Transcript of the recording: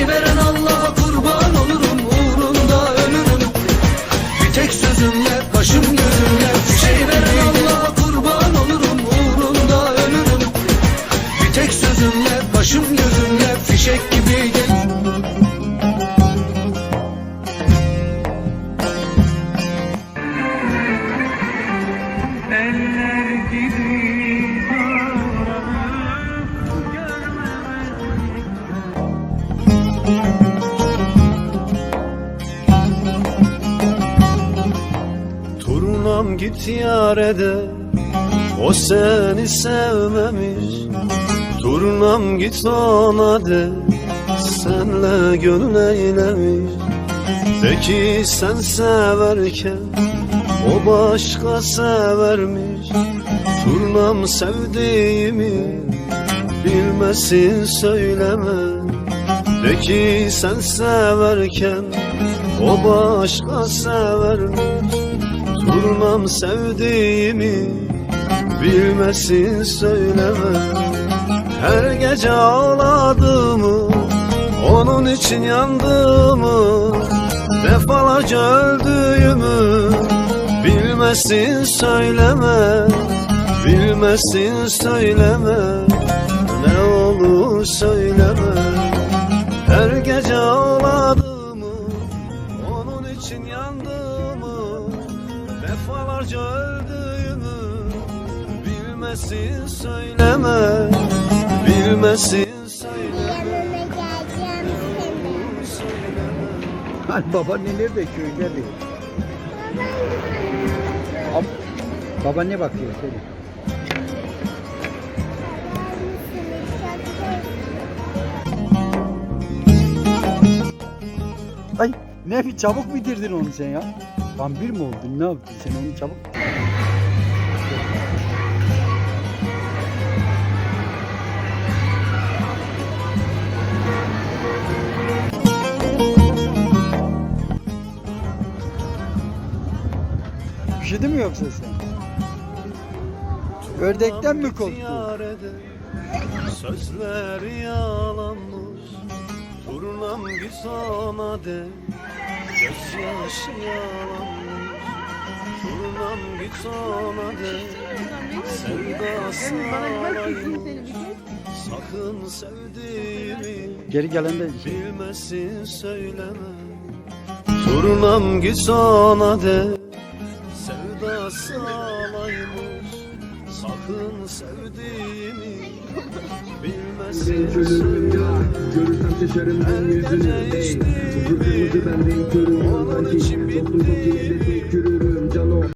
இவர் Git yarede O seni sevmemiş. Turnam git ona de Senle gönül eylemiş. De ki sen severken O başka severmiş. Turnam sevdiğimi Bilmesin söyleme. De ki sen severken O başka severmiş Turnam sevdiğimi bilmesin söyleme. Her gece ağladığımı Onun için yandığımı Defalarca öldüğümü Bilmesin söyleme. Bilmesin söyleme Ne olur söyleme. Her gece Defalarca öldüğümü Bilmesin söyleme Bilmesin söyleme. Hani babaanne nerede? Köyde değil. Ab- Babaanne bakıyor seni. Ay ne bir çabuk bitirdin onu sen ya. Vampir mi oldun? Ne yaptın sen onu çabuk? Üşüdün mü yoksa sen? Ördekten mi korktun? Sözler yalanmış Turnam git sana de Sakın sevdiğimi Geri gelen de şey. Bilmesin söyleme Turnam git sana de Sevdası alaymış Sakın sevdiğimi. Bilmesin Rüya görürsem şaşarım gün yüzünü Ey kıpır kırmızı ben renk körüm. Ondan ki toplum